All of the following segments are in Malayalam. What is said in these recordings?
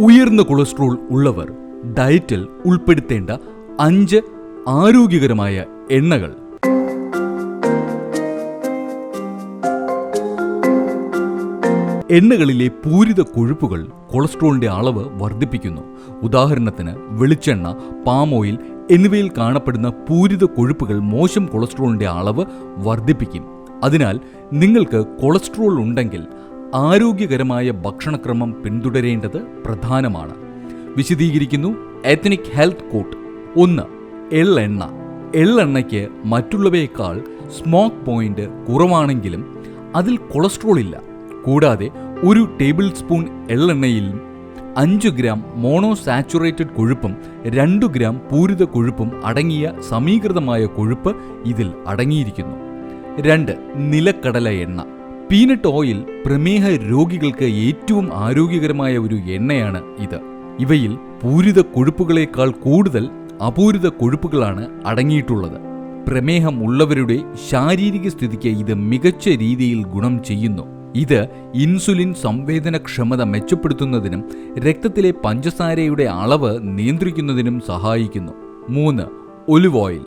ഉയർന്ന കൊളസ്ട്രോൾ ഉള്ളവർ ഡയറ്റിൽ ഉൾപ്പെടുത്തേണ്ട അഞ്ച് ആരോഗ്യകരമായ എണ്ണകൾ. എണ്ണകളിലെ പൂരിത കൊഴുപ്പുകൾ കൊളസ്ട്രോളിന്റെ അളവ് വർദ്ധിപ്പിക്കുന്നു. ഉദാഹരണത്തിന് വെളിച്ചെണ്ണ പാം ഓയിൽ എന്നിവയിൽ കാണപ്പെടുന്ന പൂരിത കൊഴുപ്പുകൾ മോശം കൊളസ്ട്രോളിന്റെ അളവ് വർദ്ധിപ്പിക്കും. അതിനാൽ നിങ്ങൾക്ക് കൊളസ്ട്രോൾ ഉണ്ടെങ്കിൽ ആരോഗ്യകരമായ ഭക്ഷണക്രമം പിന്തുടരേണ്ടത് പ്രധാനമാണ്. വിശദീകരിക്കുന്നു എത്നിക് ഹെൽത്ത് കോട്ട് ഒന്ന് എള്ളെണ്ണ. എള്ളെണ്ണയ്ക്ക് മറ്റുള്ളവയേക്കാൾ സ്മോക്ക് പോയിന്റ് കുറവാണെങ്കിലും അതിൽ കൊളസ്ട്രോൾ ഇല്ല. കൂടാതെ ഒരു ടേബിൾ സ്പൂൺ എള്ളെണ്ണയിൽ അഞ്ച് ഗ്രാം മോണോ സാച്ചുറേറ്റഡ് കൊഴുപ്പും രണ്ടു ഗ്രാം പൂരിത കൊഴുപ്പും അടങ്ങിയ സമീകൃതമായ കൊഴുപ്പ് ഇതിൽ അടങ്ങിയിരിക്കുന്നു. രണ്ട് നിലക്കടല എണ്ണ. പീനട്ട് ഓയിൽ പ്രമേഹ രോഗികൾക്ക് ഏറ്റവും ആരോഗ്യകരമായ ഒരു എണ്ണയാണ് ഇത്. ഇവയിൽ പൂരിത കൊഴുപ്പുകളേക്കാൾ കൂടുതൽ അപൂരിത കൊഴുപ്പുകളാണ് അടങ്ങിയിട്ടുള്ളത്. പ്രമേഹം ഉള്ളവരുടെ ശാരീരിക സ്ഥിതിക്ക് ഇത് മികച്ച രീതിയിൽ ഗുണം ചെയ്യുന്നു. ഇത് ഇൻസുലിൻ സംവേദനക്ഷമത മെച്ചപ്പെടുത്തുന്നതിനും രക്തത്തിലെ പഞ്ചസാരയുടെ അളവ് നിയന്ത്രിക്കുന്നതിനും സഹായിക്കുന്നു. മൂന്ന് ഒലിവ് ഓയിൽ.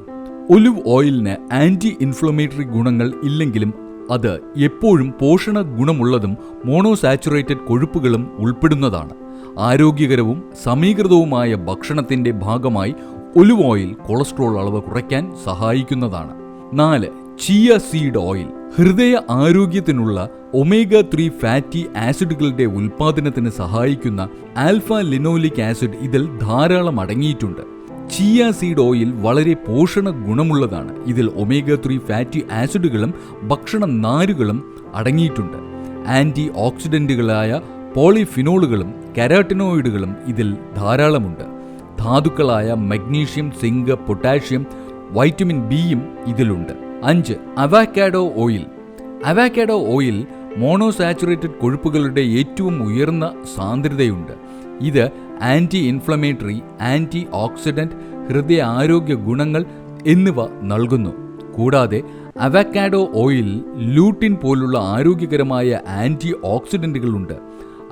ഒലിവ് ഓയിലിന് ആന്റി ഇൻഫ്ലമേറ്ററി ഗുണങ്ങൾ ഇല്ലെങ്കിലും അത് എപ്പോഴും പോഷണ ഗുണമുള്ളതും മോണോസാച്ചുറേറ്റഡ് കൊഴുപ്പുകളും ഉൾപ്പെടുന്നതാണ്. ആരോഗ്യകരവും സമീകൃതവുമായ ഭക്ഷണത്തിന്റെ ഭാഗമായി ഒലിവ് ഓയിൽ കൊളസ്ട്രോൾ അളവ് കുറയ്ക്കാൻ സഹായിക്കുന്നതാണ്. നാല് ചിയ സീഡ് ഓയിൽ. ഹൃദയ ആരോഗ്യത്തിനുള്ള ഒമേഗ ത്രീ ഫാറ്റി ആസിഡുകളുടെ ഉൽപ്പാദനത്തിന് സഹായിക്കുന്ന ആൽഫ ലിനോലിക് ആസിഡ് ഇതിൽ ധാരാളം അടങ്ങിയിട്ടുണ്ട്. ചിയ സീഡ് ഓയിൽ വളരെ പോഷണ ഗുണമുള്ളതാണ്. ഇതിൽ ഒമേഗ ത്രീ ഫാറ്റി ആസിഡുകളും ഭക്ഷണ നാരുകളും അടങ്ങിയിട്ടുണ്ട്. ആന്റി ഓക്സിഡന്റുകളായ പോളിഫിനോളുകളും കരാട്ടിനോയിഡുകളും ഇതിൽ ധാരാളമുണ്ട്. ധാതുക്കളായ മഗ്നീഷ്യം സിങ്ക് പൊട്ടാഷ്യം വൈറ്റമിൻ ബിയും ഇതിലുണ്ട്. അഞ്ച് avocado oil avocado oil monounsaturated കൊഴുപ്പുകളുടെ ഏറ്റവും ഉയർന്ന സാന്ദ്രതയുണ്ട്. ഇത് ആന്റി ഇൻഫ്ലമേറ്ററി ആന്റി ഓക്സിഡന്റ് ഹൃദയ ആരോഗ്യ ഗുണങ്ങൾ എന്നിവ നൽകുന്നു. കൂടാതെ അവക്കാഡോ ഓയിൽ ലൂട്ടിൻ പോലുള്ള ആരോഗ്യകരമായ ആന്റി ഓക്സിഡന്റുകളുണ്ട്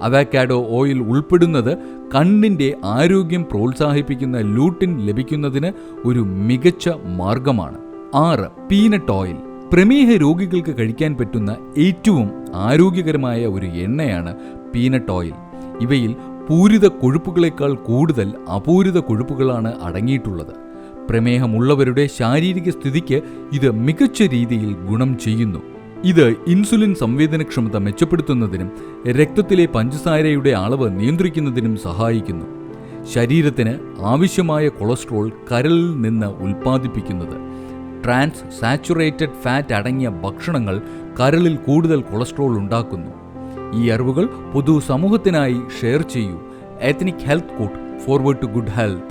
അവക്കാഡോ ഓയിൽ ഉൾപ്പെടുന്നത് കണ്ണിന്റെ ആരോഗ്യം പ്രോത്സാഹിപ്പിക്കുന്ന ലൂട്ടിൻ ലഭിക്കുന്നതിന് ഒരു മികച്ച മാർഗമാണ്. ആറ് പീനട്ട് ഓയിൽ. പ്രമേഹ രോഗികൾക്ക് കഴിക്കാൻ പറ്റുന്ന ഏറ്റവും ആരോഗ്യകരമായ ഒരു എണ്ണയാണ് പീനട്ട് ഓയിൽ. ഇവയിൽ പൂരിത കൊഴുപ്പുകളേക്കാൾ കൂടുതൽ അപൂരിത കൊഴുപ്പുകളാണ് അടങ്ങിയിട്ടുള്ളത്. പ്രമേഹമുള്ളവരുടെ ശാരീരിക സ്ഥിതിക്ക് ഇത് മികച്ച രീതിയിൽ ഗുണം ചെയ്യുന്നു. ഇത് ഇൻസുലിൻ സംവേദനക്ഷമത മെച്ചപ്പെടുത്തുന്നതിനും രക്തത്തിലെ പഞ്ചസാരയുടെ അളവ് നിയന്ത്രിക്കുന്നതിനും സഹായിക്കുന്നു. ശരീരത്തിന് ആവശ്യമായ കൊളസ്ട്രോൾ കരളിൽ നിന്ന് ഉൽപ്പാദിപ്പിക്കുന്നത്. ട്രാൻസ് സാച്ചുറേറ്റഡ് ഫാറ്റ് അടങ്ങിയ ഭക്ഷണങ്ങൾ കരളിൽ കൂടുതൽ കൊളസ്ട്രോൾ ഉണ്ടാക്കുന്നു. ഈ അറിവുകൾ പൊതു സമൂഹത്തിനായി ഷെയർ ചെയ്യൂ. Ethnic health court forward to good health